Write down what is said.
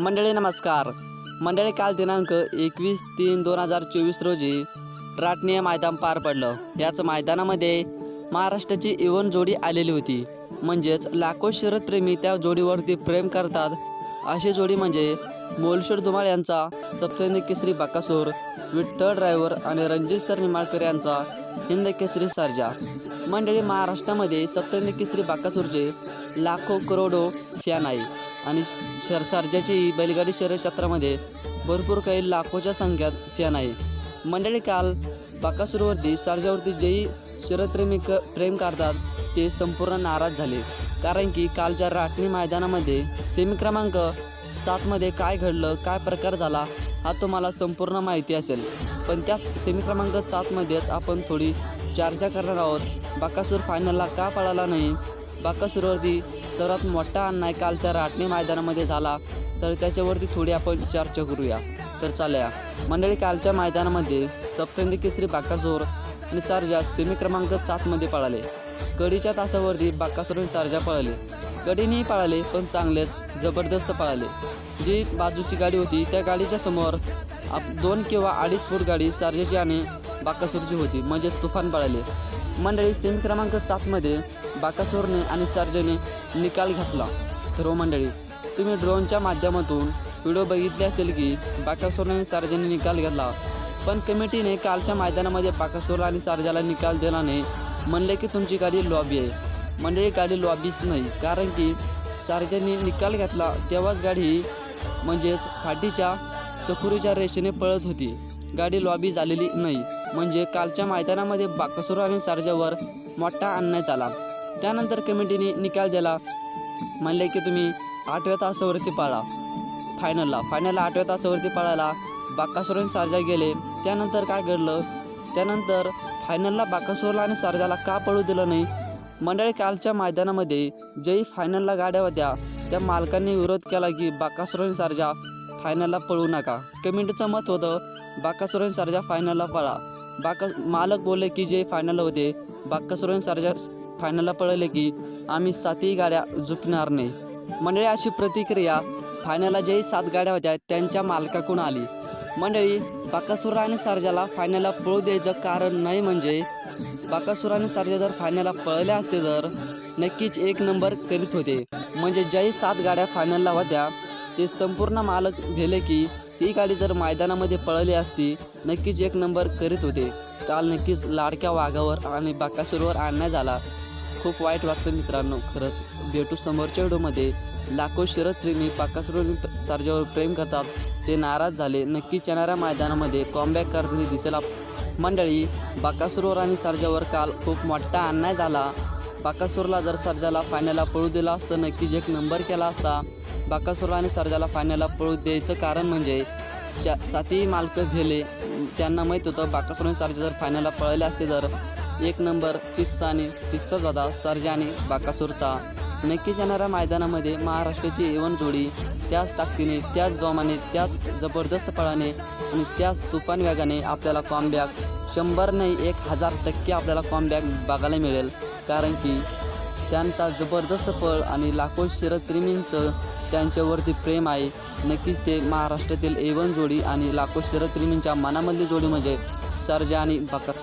मंडळी नमस्कार. मंडळी काल दिनांक एकवीस तीन दोन हजार चोवीस रोजी राटणीय मैदान पार पडलं. याच मैदानामध्ये महाराष्ट्राची इवन जोडी आलेली होती. म्हणजेच लाखो शरदप्रेमी त्या जोडीवरती प्रेम करतात. अशी जोडी म्हणजे मोलशेड धुमाळ यांचा सप्तहिंद केसरी बाकासूर विठ्ठल ड्रायव्हर आणि रणजित सर निमाळकर यांचा हिंद केसरी सर्जा. मंडळी महाराष्ट्रामध्ये सप्तहिंद केसरी बाकासूरचे लाखो करोडो फॅन आहे. आणि शर सर्जाची बैलगाडी शर्यत क्षेत्रामध्ये भरपूर काही लाखोच्या संख्यात फॅन आहे. मंडळी काल बाकासूरवरती सर्जावरती जेही शरदप्रेमी क प्रेम काढतात ते संपूर्ण नाराज झाले. कारण की कालच्या राटणी मैदानामध्ये सेमी क्रमांक सातमध्ये काय घडलं काय प्रकार झाला हा तुम्हाला संपूर्ण माहिती असेल. पण त्या सेमी क्रमांक सातमध्येच आपण थोडी चर्चा करणार आहोत. बाकासूर फायनलला का पळाला नाही? बाकासूरवरती सर्वात मोठा अन्याय कालच्या राटणी मैदानामध्ये झाला. तर त्याच्यावरती थोडी आपण चर्चा करूया. तर चालया. मंडळी कालच्या मैदानामध्ये सप्तंदी केसरी बाकासोर आणि सारजा सेमी क्रमांक सातमध्ये पळाले. कडीच्या तासावरती बाकासोर आणि सारजा पळाले. कडीनेही पळाले पण चांगलेच जबरदस्त पळाले. जी बाजूची गाडी होती त्या गाडीच्या समोर आप दोन किंवा अडीच फूट गाडी सारजेची आणि बाकासूरची होती. म्हणजे तुफान पळाले. मंडळी सेमी क्रमांक सातमध्ये बाकासोरने आणि सर्जेने निकाल घेतला. तर हो मंडळी तुम्ही ड्रोनच्या माध्यमातून व्हिडिओ बघितले असेल की बाकासोरने आणि सर्जेने निकाल घेतला. पण कमिटीने कालच्या मैदानामध्ये बाकासोरला आणि सार्जाला निकाल दिला नाही म्हणले की तुमची गाडी लॉबी आहे. मंडळी गाडी लॉबीच नाही. कारण की सारजांनी निकाल घेतला तेव्हाच गाडी म्हणजेच फाटीच्या चकुरीच्या रेषेने पळत होती. गाडी लॉबी झालेली नाही. म्हणजे कालच्या मैदानामध्ये बाकासोर आणि सार्जावर मोठा अन्याय झाला. त्यानंतर कमिटीने निकाल दिला. म्हणले की तुम्ही आठव्या तासावरती पाळा. फायनलला फायनलला आठव्या तासावरती पाळायला बाकासूर सारजा गेले. त्यानंतर काय घडलं? त्यानंतर फायनलला बाकासोरला आणि सारजाला का पळू दिलं नाही? मंडळी कालच्या मैदानामध्ये जेही फायनलला गाड्या होत्या त्या मालकांनी विरोध केला की बाकासूर सारजा फायनलला पळू नका. कमिटीचं मत होतं बाकासूर सारजा फायनलला पळा. बाका मालक बोलले की जे फायनल होते बाकासूर सारजा फायनलला पळले की आम्ही सातही गाड्या झुकणार नाही. मंडळी अशी प्रतिक्रिया फायनलला जेही सात गाड्या होत्या त्यांच्या मालकाकडून आली. मंडळी बाकासुरा आणि सारजाला फायनलला पळू द्यायचं कारण नाही म्हणजे बाकासूर आणि सारजा जर फायनलला पळले असते तर नक्कीच एक नंबर करीत होते. म्हणजे ज्याही सात गाड्या फायनलला होत्या ते संपूर्ण मालक भेले की ही गाडी जर मैदानामध्ये पळली असती नक्कीच एक नंबर करीत होते. काल नक्कीच लाडक्या वाघावर आणि बाकासूरवर आणण्यात झाला. खूप वाईट वाटतं मित्रांनो. खरंच भेटू समोरच्या व्हिडिओमध्ये लाखो शरदप्रेमी बाकासूर सारजावर प्रेम करतात. ते नाराज झाले. नक्कीच येणाऱ्या मैदानामध्ये कॉमबॅक करताना दिसेल मंडळी बाकासुरोवर आणि सर्जावर काल खूप मोठा अन्याय झाला. बाकासूरला जर सर्जाला फायनलला पळू दिला असतं नक्कीच एक नंबर केला असता. बाकासूरला आणि सर्जाला फायनलला पळू द्यायचं कारण म्हणजे शा सातही मालकं भेले. त्यांना माहीत होतं बाकासूर आणि सर्जा जर फायनलला पळले असते तर एक नंबर फिक्स आणि फिक्सच होता सर्जा आणि बाकासूरचा. नक्कीच येणाऱ्या मैदानामध्ये महाराष्ट्राची एवन जोडी त्याच ताकदीने त्याच जोमाने त्याच जबरदस्त पळाने आणि त्याच तुफान वेगाने आपल्याला कॉमबॅक शंभर नाही एक हजार टक्के आपल्याला कॉमबॅक बघायला मिळेल. कारण की त्यांचा जबरदस्त पळ आणि लाखो शरदप्रेमींचं त्यांच्यावरती प्रेम आहे. नक्कीच ते महाराष्ट्रातील एवन जोडी आणि लाखो शरदप्रेमींच्या मनामधली जोडी म्हणजे सरजा आणि बका